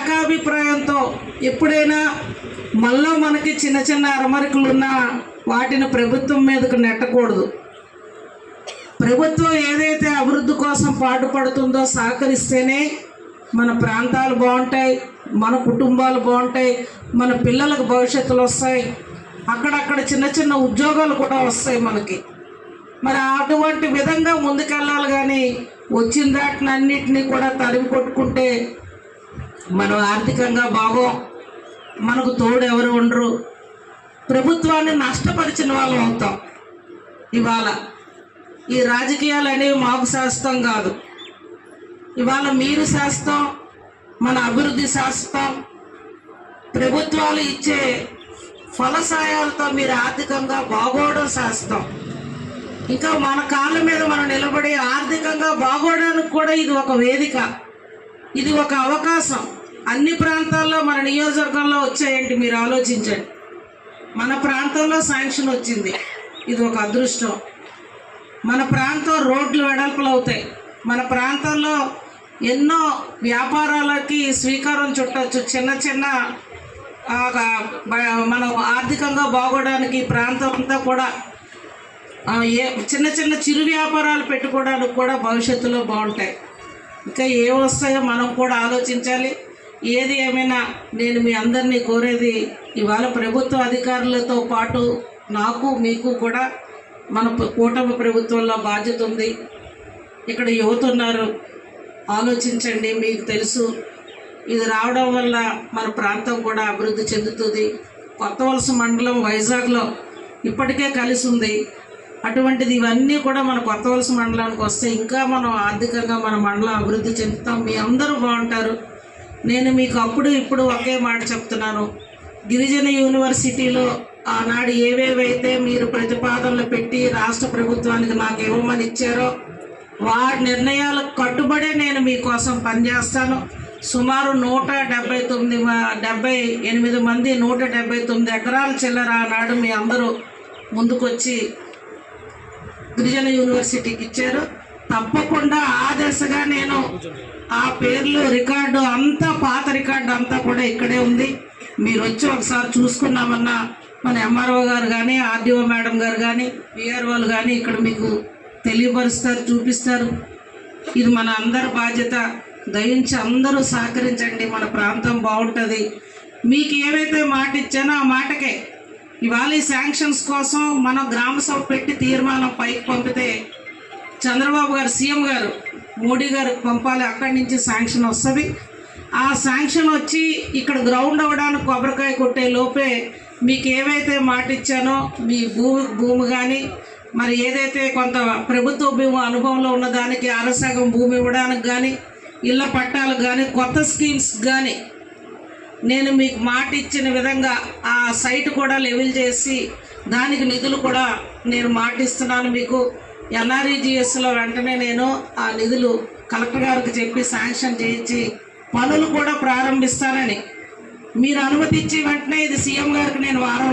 ఏకాభిప్రాయంతో ఎప్పుడైనా మళ్ళీ మనకి చిన్న చిన్న అరమరికలు ఉన్నా వాటిని ప్రభుత్వం మీదకు నెట్టకూడదు. ప్రభుత్వం ఏదైతే అభివృద్ధి కోసం పాటుపడుతుందో సహకరిస్తేనే మన ప్రాంతాలు బాగుంటాయి మన కుటుంబాలు బాగుంటాయి మన పిల్లలకు భవిష్యత్తులు వస్తాయి. అక్కడక్కడ చిన్న చిన్న ఉద్యోగాలు కూడా వస్తాయి మనకి. మరి అటువంటి విధంగా ముందుకెళ్ళాలి కానీ వచ్చిన దాటిని అన్నిటినీ కూడా తరిమి కొట్టుకుంటే మనం ఆర్థికంగా బాగోం మనకు తోడు ఎవరు ఉండరు. ప్రభుత్వాన్ని నష్టపరిచిన వాళ్ళం అవుతాం. ఇవాళ ఈ రాజకీయాలు అనేవి మాకు శాస్త్రం కాదు. ఇవాళ మీరు శాస్త్రం మన అభివృద్ధి శాస్త్రం ప్రభుత్వాలు ఇచ్చే ఫలసాయాలతో మీరు ఆర్థికంగా బాగోవడం శాస్త్రం ఇంకా మన కాళ్ళ మీద మనం నిలబడి ఆర్థికంగా బాగోవడానికి కూడా ఇది ఒక వేదిక. ఇది ఒక అవకాశం. అన్ని ప్రాంతాల్లో మన నియోజకవర్గంలో వచ్చాయండి మీరు ఆలోచించండి. మన ప్రాంతంలో శాంక్షన్ వచ్చింది. ఇది ఒక అదృష్టం. మన ప్రాంతం రోడ్లు వెడల్పులు అవుతాయి. మన ప్రాంతంలో ఎన్నో వ్యాపారాలకి స్వీకారం చుట్టచ్చు. చిన్న చిన్న మనం ఆర్థికంగా బాగోవడానికి ప్రాంతం అంతా కూడా ఏ చిన్న చిన్న చిరు వ్యాపారాలు పెట్టుకోవడానికి కూడా భవిష్యత్తులో బాగుంటాయి. ఇంకా ఏమొస్తాయో వస్తాయో మనం కూడా ఆలోచించాలి. ఏది ఏమైనా నేను మీ అందరినీ కోరేది ఇవాళ ప్రభుత్వ అధికారులతో పాటు నాకు మీకు కూడా మన కూటమి ప్రభుత్వంలో బాధ్యత ఉంది. ఇక్కడ యువత ఉన్నారు. ఆలోచించండి మీకు తెలుసు. ఇది రావడం వల్ల మన ప్రాంతం కూడా అభివృద్ధి చెందుతుంది. కొత్త వలస మండలం వైజాగ్లో ఇప్పటికే కలిసి ఉంది. అటువంటిది ఇవన్నీ కూడా మన కొత్త వలస మండలానికి వస్తే ఇంకా మనం ఆర్థికంగా మన మండలం అభివృద్ధి చెందుతాం. మీ అందరూ బాగుంటారు. నేను మీకు అప్పుడు ఇప్పుడు ఒకే మాట చెప్తున్నాను. గిరిజన యూనివర్సిటీలో ఆనాడు ఏవేవైతే మీరు ప్రతిపాదనలు పెట్టి రాష్ట్ర ప్రభుత్వానికి నాకు ఇవ్వమని ఇచ్చారో వారి నిర్ణయాలకు కట్టుబడే నేను మీకోసం పనిచేస్తాను. సుమారు నూట డెబ్బై తొమ్మిది డెబ్బై ఎనిమిది మంది నూట డెబ్బై తొమ్మిది ఎకరాల చిల్లర ఆనాడు మీ అందరూ ముందుకొచ్చి గిరిజన యూనివర్సిటీకి ఇచ్చారు. తప్పకుండా ఆ దశగా నేను ఆ పేర్లు రికార్డు అంతా పాత రికార్డు అంతా కూడా ఇక్కడే ఉంది. మీరు వచ్చి ఒకసారి చూసుకున్నామన్నా మన ఎంఆర్ఓ గారు కానీ ఆర్డీఓ మేడం గారు కానీ పిఆర్ఓలు కానీ ఇక్కడ మీకు తెలియపరుస్తారు చూపిస్తారు. ఇది మన అందరి బాధ్యత. దయించి అందరూ సహకరించండి. మన ప్రాంతం బాగుంటుంది. మీకు ఏవైతే మాట ఇచ్చానో ఆ మాటకే. ఇవాళ ఈ శాంక్షన్స్ కోసం మనం గ్రామ సభ పెట్టి తీర్మానం పైకి పంపితే చంద్రబాబు గారు సీఎం గారు మోడీ గారు పంపాలి అక్కడి నుంచి శాంక్షన్ వస్తుంది. ఆ శాంక్షన్ వచ్చి ఇక్కడ గ్రౌండ్ అవ్వడానికి కొబ్బరికాయ కొట్టే లోపే మీకు ఏవైతే మాట ఇచ్చానో మీ భూమి భూమి కానీ మరి ఏదైతే కొంత ప్రభుత్వ భూమి అనుభవంలో ఉన్న దానికి అరసగం భూమి ఇవ్వడానికి కానీ ఇళ్ళ పట్టాలకు కానీ కొత్త స్కీమ్స్ కానీ నేను మీకు మాట ఇచ్చిన విధంగా ఆ సైట్ కూడా లెవెల్ చేసి దానికి నిధులు కూడా నేను మాటిస్తున్నాను మీకు. ఎన్ఆర్ఈజిఎస్లో వెంటనే నేను ఆ నిధులు కలెక్టర్ గారికి చెప్పి శాంక్షన్ చేయించి పనులు కూడా ప్రారంభిస్తానని మీరు అనుమతి ఇచ్చి వెంటనే ఇది సీఎం గారికి నేను వారం